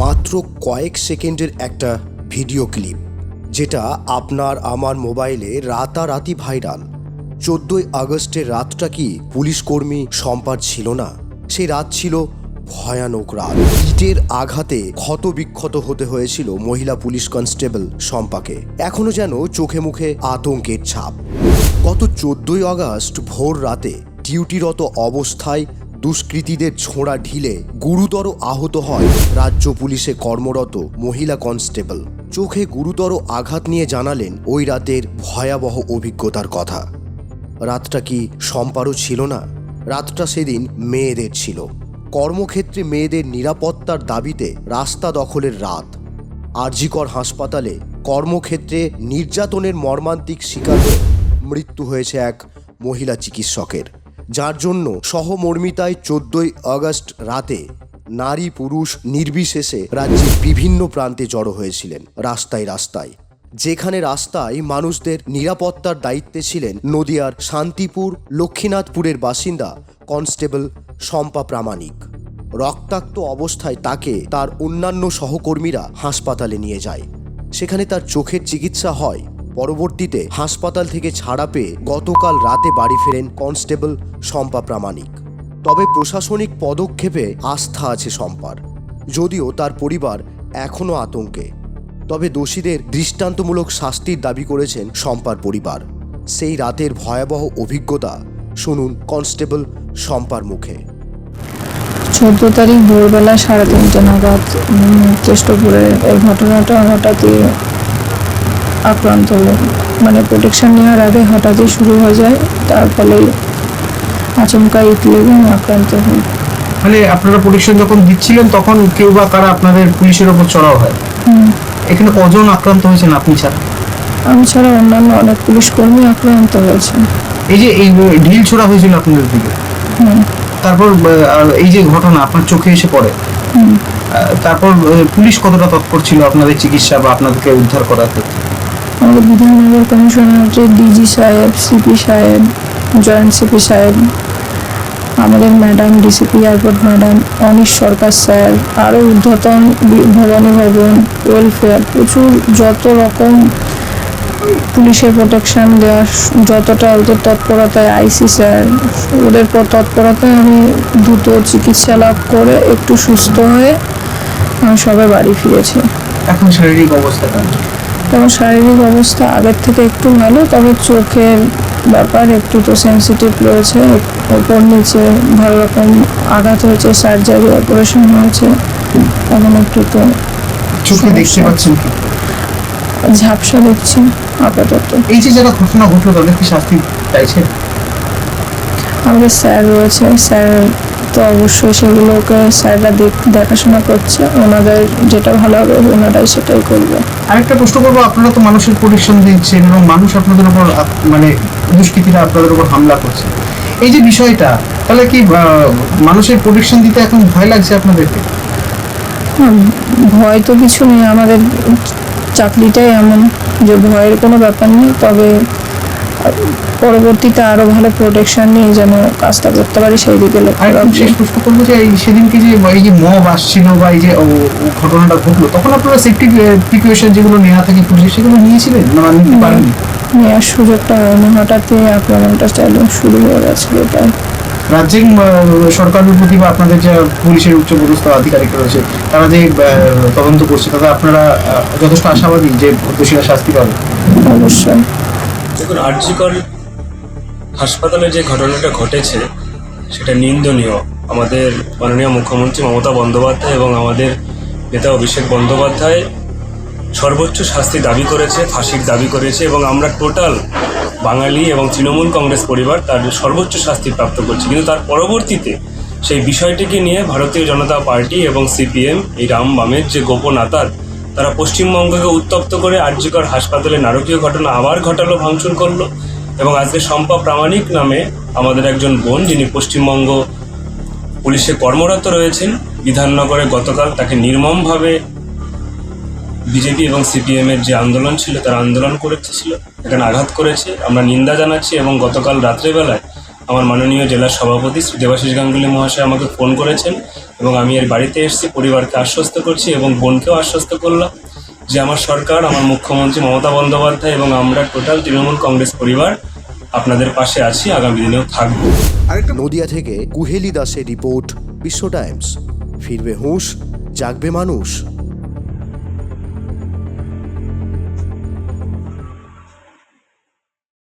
মাত্র কয়েক সেকেন্ডের একটা ভিডিও ক্লিপ, যেটা আপনার আমার মোবাইলে রাতারাতি ভাইরাল। চোদ্দই আগস্টের রাতটা কি পুলিশ কর্মী সম্পার ছিল না? সেই রাত ছিল ভয়ানক রাত। ইটের আঘাতে ক্ষতবিক্ষত হতে হয়েছিল মহিলা পুলিশ কনস্টেবল সম্পাকে। এখনও যেন চোখে মুখে আতঙ্কের ছাপ। গত চোদ্দই আগস্ট ভোর রাতে ডিউটিরত অবস্থায় দুষ্কৃতীদের ছোঁড়া ঢিলে গুরুতর আহত হয় রাজ্য পুলিশে কর্মরত মহিলা কনস্টেবল। চোখে গুরুতর আঘাত নিয়ে জানালেন ওই রাতের ভয়াবহ অভিজ্ঞতার কথা। রাতটা কি সম্পারও ছিল না? রাতটা সেদিন মেয়েদের ছিল। কর্মক্ষেত্রে মেয়েদের নিরাপত্তার দাবিতে রাস্তা দখলের রাত। আরজিকর হাসপাতালে কর্মক্ষেত্রে নির্যাতনের মর্মান্তিক শিকারে মৃত্যু হয়েছে এক মহিলা চিকিৎসকের। যার জন্য সহমর্মিতায় চোদ্দই আগস্ট রাতে নারী পুরুষ নির্বিশেষে রাজ্যের বিভিন্ন প্রান্তে জড়ো হয়েছিলেন, রাস্তায় রাস্তায়। যেখানে রাস্তায় মানুষদের নিরাপত্তার দায়িত্বে ছিলেন নদিয়ার শান্তিপুর, লক্ষ্মীনাথপুরের বাসিন্দা কনস্টেবল শম্পা প্রামাণিক। রক্তাক্ত অবস্থায় তাকে তার অন্যান্য সহকর্মীরা হাসপাতালে নিয়ে যায়। সেখানে তার চোখের চিকিৎসা হয় পরবর্তীতে হাসপাতাল থেকে ছাড়া পেয়ে গতকাল রাতে বাড়ি ফেরেন কনস্টেবল শম্পা প্রামাণিক। তবে প্রশাসনিক পদক্ষেপে আস্থা আছে শম্পার, যদিও তার পরিবার এখনও আতঙ্কে। তবে দোষীদের দৃষ্টান্তমূলক শাস্তির দাবি করেছেন শম্পার পরিবার। সেই রাতের ভয়াবহ অভিজ্ঞতা শুনুন কনস্টেবল শম্পার মুখে। চোদ্দ তারিখ ভোরবেলা সাড়ে তিনটে নাগাদ কেষ্টপুরে এই ঘটনাটা হঠাৎই আক্রান্ত হলো। মানে প্রোটেকশন নেওয়ার আগে হঠাৎই শুরু হয়ে যায় তার ফলে আচমকা ইট লেগে আক্রান্ত হই মানে আপনারা প্রোটেকশন যখন দিচ্ছিলেন তখন কেউ বা কারা আপনাদের পুলিশের ওপর চড়াও হয়? এখানে কজন আক্রান্ত হয়েছেন আপনি ছাড়া? আমি ছাড়া অন্যান্য অনেক পুলিশ কর্মী আক্রান্ত হয়েছে এই যে এই ঢিল ছোড়া হয়েছিল আপনাদের দিকে? তারপর এই যে ঘটনা আপনার চোখে এসে পড়ে। তারপর পুলিশ কতটা তৎপর ছিল আপনাদের চিকিৎসা বা আপনাদেরকে উদ্ধার করার ক্ষেত্রে? আমাদের বিধাননগর কমিশনার হচ্ছে ডিজি সাহেব সিপি সাহেব জয়েন্ট সিপি সাহেব, আমাদের madam DCP airport madam Anish Sarkar sir আরও বি- ভবানী ভবন ওয়েলফেয়ার প্রচুর যত রকম পুলিশের প্রোটেকশন দেওয়া, যতটা ওদের তৎপরতায় আইসি স্যার, ওদের পর তৎপরতায় আমি দ্রুত চিকিৎসা লাভ করে একটু সুস্থ হয়ে, আমি সবাই বাড়ি ফিরেছি। এখন শারীরিক অবস্থা তেমন শারীরিক অবস্থা আগের থেকে একটু ভালো তবে চোখের ব্যাপার একটু তো সেন্সিটিভ রয়েছে। ওপর নিচে ভালো রকম আঘাত হয়েছে সার্জারি অপারেশন হয়েছে এখন একটু তো চোখে দেখতে। পাচ্ছেন কি? ঝাপসা দেখছি আপাতত। এই যে যারা ঘটনা ঘটলো তাদের কি শাস্তি চাইছে আমাদের স্যার রয়েছে স্যার তো অবশ্যই সেগুলোকে স্যাররা দেখাশোনা করছে। ওনাদের যেটা ভালো হবে ওনারাই সেটাই করবে। আরেকটা প্রশ্ন করব আপনারা তো মানুষের প্রোটেকশন দিচ্ছেন এবং মানুষ আপনাদের উপর মানে দুষ্কৃতীরা আপনাদের উপর হামলা করছে। এই যে বিষয়টা তাহলে কি মানুষের প্রোটেকশন দিতে এখন ভয় লাগছে আপনাদেরকে? ভয় তো কিছু নেই। আমাদের চাকরিটাই এমন যে ভয়ের কোনো ব্যাপার নেই। তবে পরবর্তীতে আরও ভালো প্রোটেকশন নিয়ে যেন কাজটা করতে পারি সেই দিকে প্রশ্ন করব যে এই সেদিনকে যে এই যে মব আসছিল বা এই যে ঘটনাটা ঘটলো তখন আপনারা সেফটি প্রিপারেশন যেগুলো নেওয়া থাকে পুলিশ সেগুলো নিয়েছিলেন? না নিতে পারেননি? নেওয়ার সুযোগটা হয়নি হঠাৎই আক্রমণটা চালু শুরু হয়ে গেছে এটা রাজ্যের সরকারের প্রতি বা আপনাদের যে পুলিশের উচ্চপদস্থ আধিকারিক রয়েছে তারা যে তদন্ত করছে তাতে আপনারা যথেষ্ট আশাবাদী যে দোষীরা শাস্তি পাবে? অবশ্যই। দেখুন, আরজিকর হাসপাতালে যে ঘটনাটা ঘটেছে, সেটা নিন্দনীয়। আমাদের মাননীয় মুখ্যমন্ত্রী মমতা বন্দ্যোপাধ্যায় এবং আমাদের নেতা অভিষেক বন্দ্যোপাধ্যায় সর্বোচ্চ শাস্তি দাবি করেছে, ফাঁসির দাবি করেছে এবং আমরা টোটাল বাঙালি এবং তৃণমূল কংগ্রেস পরিবার তার সর্বোচ্চ শাস্তি প্রাপ্ত করছি। কিন্তু তার পরবর্তীতে সেই বিষয়টিকে নিয়ে ভারতীয় জনতা পার্টি এবং সিপিএম, এই রাম বামের যে গোপন আতাত তারা পশ্চিমবঙ্গকে উত্তপ্ত করে আর্যিকর হাসপাতালে নারকীয় ঘটনা আবার ঘটালো, ভাঙচুর করল এবং আজকে শম্পা প্রামাণিক নামে আমাদের একজন বোন যিনি পশ্চিমবঙ্গ পুলিশে কর্মরত রয়েছেন, বিধাননগরে গতকাল তাকে নির্মমভাবে বিজেপি এবং সিপিএমের যে আন্দোলন ছিল, তার আন্দোলন করেছিল, এখানে আঘাত করেছে। আমরা নিন্দা জানাচ্ছি এবং গতকাল রাত্রেবেলায় আমার মাননীয় জেলার সভাপতি শ্রী দেবাশিস গাঙ্গুলি মহাশয় আমাকে ফোন করেছেন এবং আমি এর বাড়িতে এসেছি, পরিবারকে আশ্বস্ত করছি এবং বোনকেও আশ্বস্ত করলাম যে আমার সরকার, আমার মুখ্যমন্ত্রী মমতা বন্দ্যোপাধ্যায় এবং আমরা টোটাল তৃণমূল কংগ্রেস পরিবার আপনাদের পাশে আছি, আগামী দিনেও থাকব। নদিয়া থেকে কুহেলি দাসের রিপোর্ট, বিশ্ব টাইমস। ফিরবে হুঁশ, জাগবে মানুষ।